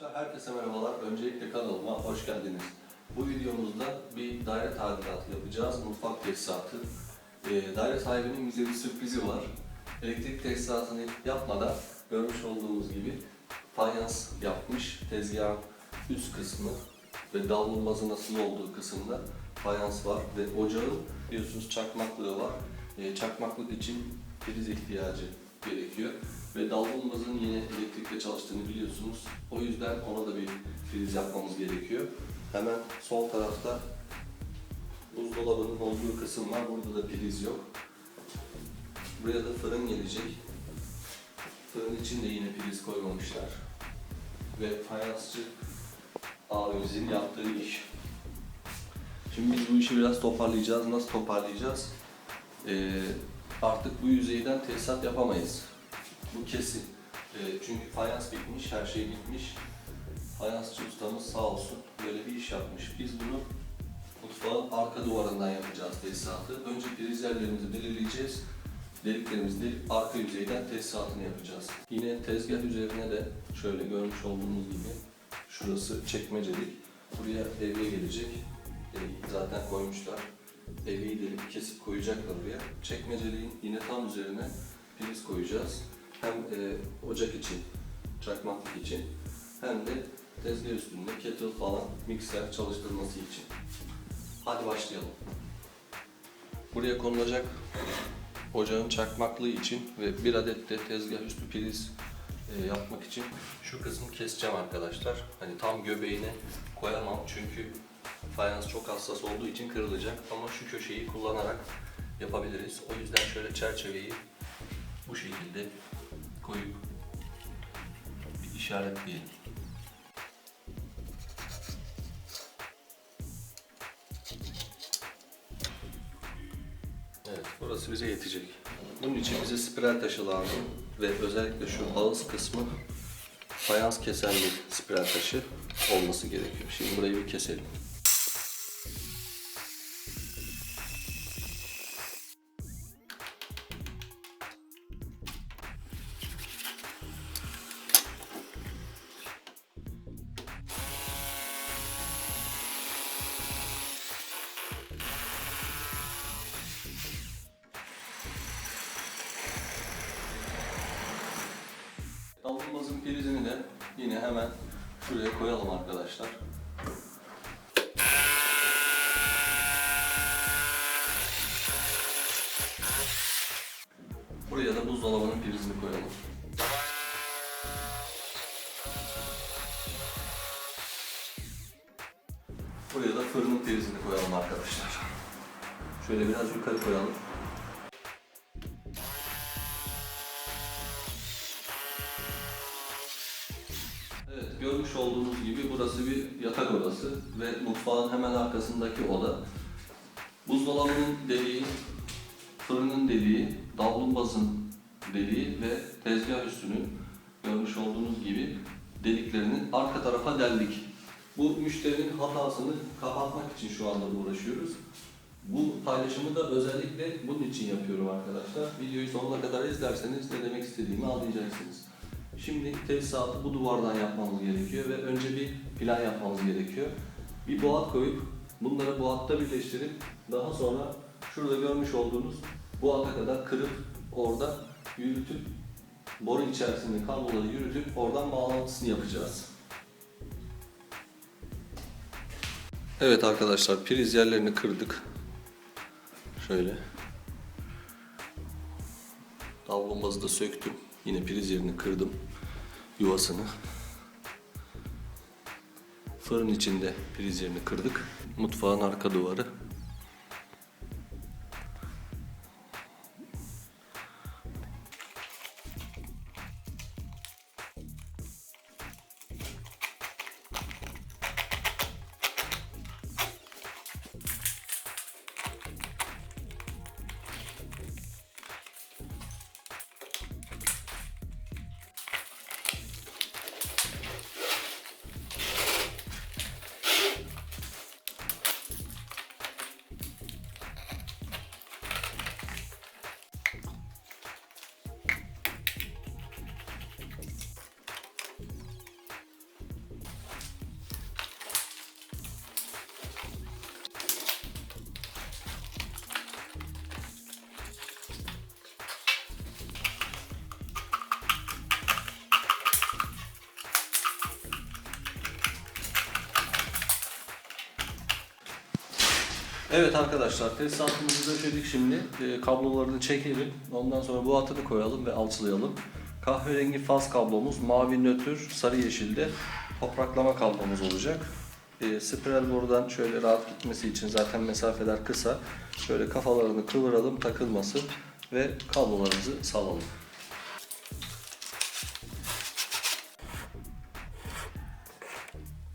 Arkadaşlar herkese merhabalar. Öncelikle kanalıma hoş geldiniz. Bu videomuzda bir daire tadilatı yapacağız. Mutfak tesisatı. Ee, daire sahibinin bize bir sürprizi var. Elektrik tesisatını yapmadan görmüş olduğumuz gibi fayans yapmış. Tezgahın üst kısmı ve davlumbazı nasıl olduğu kısımda fayans var ve ocağın biliyorsunuz çakmaklığı var. Ee, çakmaklık için priz ihtiyacı gerekiyor ve davlumbazın yine elektrikle çalıştığını biliyorsunuz. O yüzden ona da bir priz yapmamız gerekiyor. Hemen sol tarafta buzdolabının olduğu kısım var. Burada da priz yok. Buraya da fırın gelecek. Fırın için de yine priz koymamışlar. Ve fayansçı abimizin yaptığı iş. Şimdi biz bu işi biraz toparlayacağız. Nasıl toparlayacağız? Ee, artık bu yüzeyden tesisat yapamayız. Bu kesin. Ee, çünkü fayans bitmiş, her şey bitmiş. Fayansçı ustamız sağ olsun böyle bir iş yapmış. Biz bunu mutfağın arka duvarından yapacağız tesisatı. Önce prizlerlerimizi belirleyeceğiz. Deliklerimizi delip arka yüzeyden tesisatını yapacağız. Yine tezgah üzerine de şöyle görmüş olduğunuz gibi şurası çekmecelik. Buraya devre gelecek. E, zaten koymuşlar. Devreyi delip kesip koyacaklar buraya. Çekmeceliğin yine tam üzerine priz koyacağız. Hem e, ocak için, çakmaklık için hem de tezgah üstünde kettle falan mikser çalıştırması için. Hadi başlayalım. Buraya konulacak ocağın çakmaklığı için ve bir adet de tezgah üstü priz e, yapmak için şu kısmı keseceğim arkadaşlar. Hani tam göbeğine koyamam çünkü fayans çok hassas olduğu için kırılacak ama şu köşeyi kullanarak yapabiliriz. O yüzden şöyle çerçeveyi bu şekilde koyup bir işaretleyelim. Evet, burası bize yetecek. Bunun için bize spiral taşı lazım ve özellikle şu ağız kısmı fayans kesen bir spiral taşı olması gerekiyor. Şimdi burayı bir keselim. Davlumbazın prizini de yine hemen şuraya koyalım arkadaşlar. Buraya da buzdolabının prizini koyalım. Buraya da fırının prizini koyalım arkadaşlar. Şöyle biraz yukarı koyalım. Olduğunuz gibi burası bir yatak odası ve mutfağın hemen arkasındaki oda. Buzdolabının deliği, fırının deliği, davlumbazın deliği ve tezgah üstünün görmüş olduğunuz gibi deliklerini arka tarafa deldik. Bu müşterinin hatasını kapatmak için şu anda uğraşıyoruz. Bu paylaşımı da özellikle bunun için yapıyorum arkadaşlar. Videoyu sonuna kadar izlerseniz ne demek istediğimi anlayacaksınız. Şimdi tesisatı bu duvardan yapmamız gerekiyor ve önce bir plan yapmamız gerekiyor. Bir boğat koyup bunları boğatta birleştirip daha sonra şurada görmüş olduğunuz boğata kadar kırıp orada yürütüp boru içerisinde kabloları yürütüp oradan bağlantısını yapacağız. Evet arkadaşlar priz yerlerini kırdık. Şöyle. Davlumbazı da söktüm. Yine priz yerini kırdım. Yuvasını. Fırın içinde priz yerini kırdık. Mutfağın arka duvarı. Evet arkadaşlar tesisatımızı döşedik şimdi. Ee, kablolarını çekelim. Ondan sonra bu hatını koyalım ve alçılayalım. Kahverengi faz kablomuz, mavi nötr, sarı yeşilde topraklama kablomuz olacak. Ee, spiral borudan şöyle rahat gitmesi için zaten mesafeler kısa. Şöyle kafalarını kıvıralım takılmasın ve kablolarımızı salalım.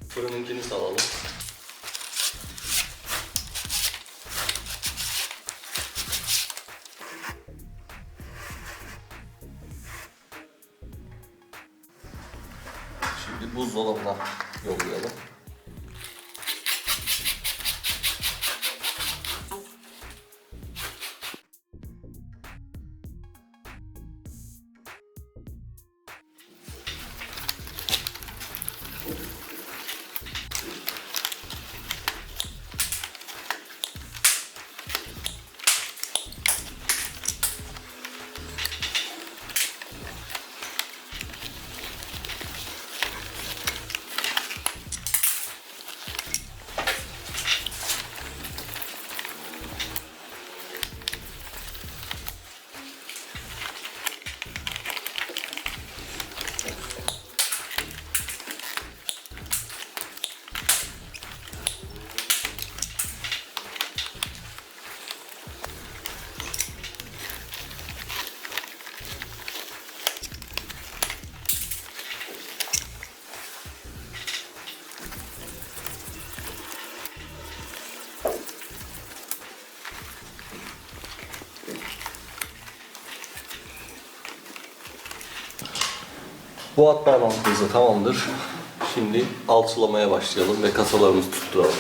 Fırınınkini salalım. Şimdi buzdolabına yollayalım. Bu hat bağlantımız da tamamdır. Şimdi alçılamaya başlayalım ve kasalarımızı tutturalım.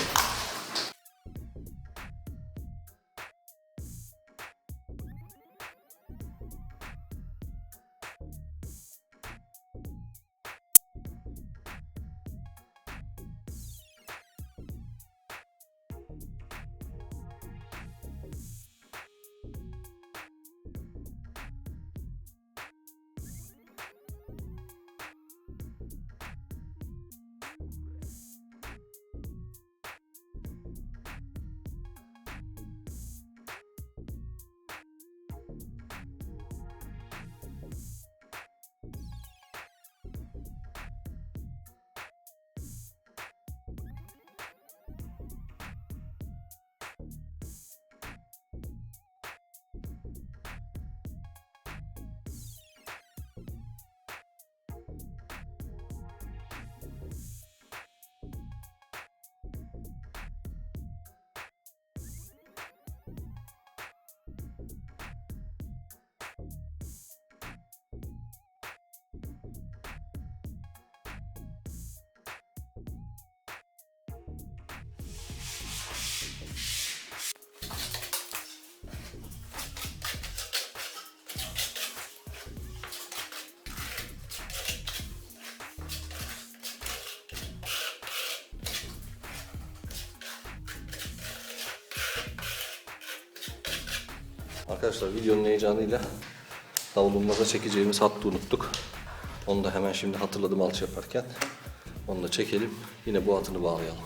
Arkadaşlar videonun heyecanıyla davulumbaza çekeceğimiz hattı unuttuk. Onu da hemen şimdi hatırladım alçı yaparken. Onu da çekelim. Yine bu hatını bağlayalım.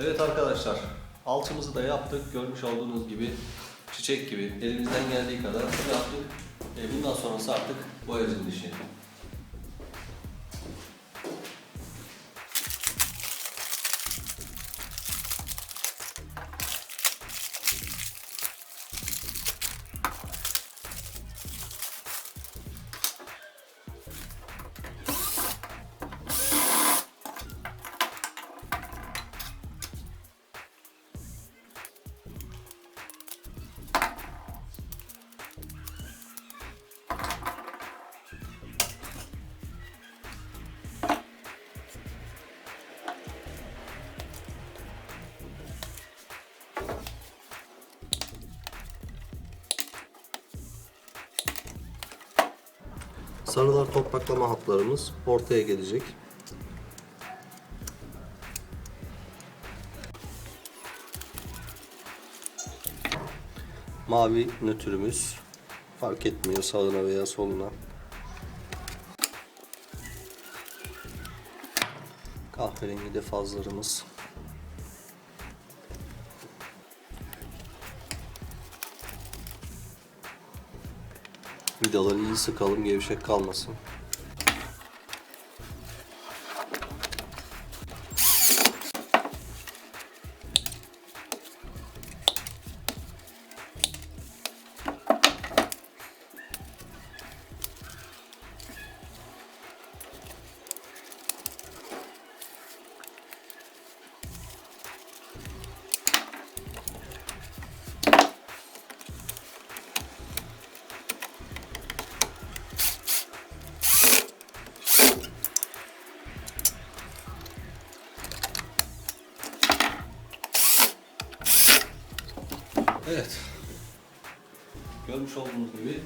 Evet arkadaşlar, alçımızı da yaptık. Görmüş olduğunuz gibi çiçek gibi elimizden geldiği kadar yaptık. E, bundan sonrası artık boyacının işi. Sarılar topraklama hatlarımız ortaya gelecek. Mavi nötrümüz fark etmiyor sağına veya soluna. Kahverengi de fazlarımız. Vidaları iyi sıkalım gevşek kalmasın. Görmüş olduğunuz gibi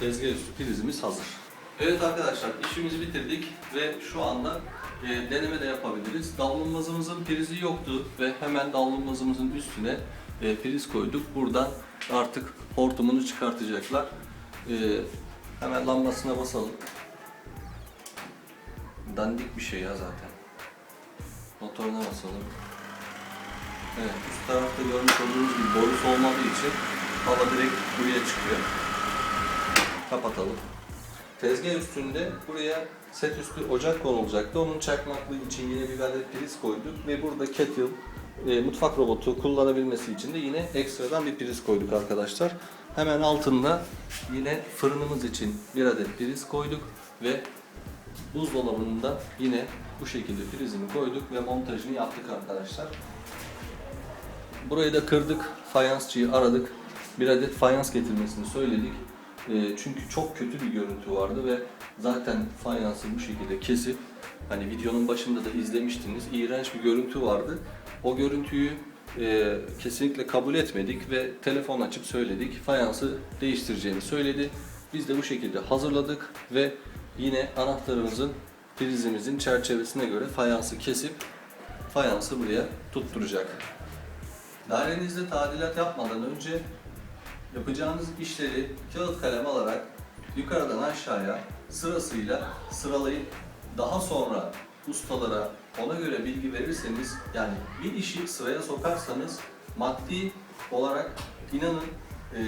tezgah üstü prizimiz hazır. Evet arkadaşlar işimizi bitirdik ve şu anda e, deneme de yapabiliriz. Davlumbazımızın prizi yoktu ve hemen davlumbazımızın üstüne e, priz koyduk. Buradan artık hortumunu çıkartacaklar. E, hemen lambasına basalım. Dandik bir şey ya zaten. Motoruna basalım. Evet, üst tarafta görmüş olduğunuz gibi borusu olmadığı için hava direkt buraya çıkıyor. Kapatalım. Tezgah üstünde buraya set üstü ocak konulacaktı. Onun çakmaklığı için yine bir adet priz koyduk ve burada kettle, e, mutfak robotu kullanabilmesi için de yine ekstradan bir priz koyduk arkadaşlar. Hemen altında yine fırınımız için bir adet priz koyduk ve buzdolabında yine bu şekilde prizini koyduk ve montajını yaptık arkadaşlar. Burayı da kırdık. Fayansçıyı aradık. Bir adet fayans getirmesini söyledik. E, çünkü çok kötü bir görüntü vardı ve zaten fayansı bu şekilde kesip hani videonun başında da izlemiştiniz. iğrenç bir görüntü vardı. O görüntüyü e, kesinlikle kabul etmedik ve telefon açıp söyledik. Fayansı değiştireceğini söyledi. Biz de bu şekilde hazırladık ve yine anahtarımızın prizimizin çerçevesine göre fayansı kesip fayansı buraya tutturacak. Dairenizde tadilat yapmadan önce yapacağınız işleri kağıt kalem alarak yukarıdan aşağıya sırasıyla sıralayıp daha sonra ustalara ona göre bilgi verirseniz yani bir işi sıraya sokarsanız maddi olarak inanın e,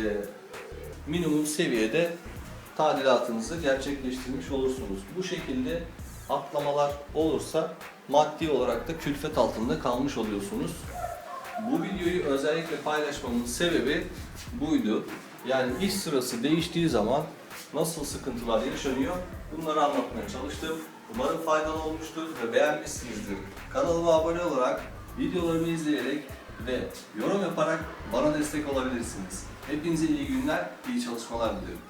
minimum seviyede tadilatınızı gerçekleştirmiş olursunuz. Bu şekilde atlamalar olursa maddi olarak da külfet altında kalmış oluyorsunuz. Bu videoyu özellikle paylaşmamın sebebi buydu. Yani iş sırası değiştiği zaman nasıl sıkıntılar yaşanıyor bunları anlatmaya çalıştım. Umarım faydalı olmuştur ve beğenmişsinizdir. Kanalıma abone olarak, videolarımı izleyerek ve yorum yaparak bana destek olabilirsiniz. Hepinize iyi günler, iyi çalışmalar diliyorum.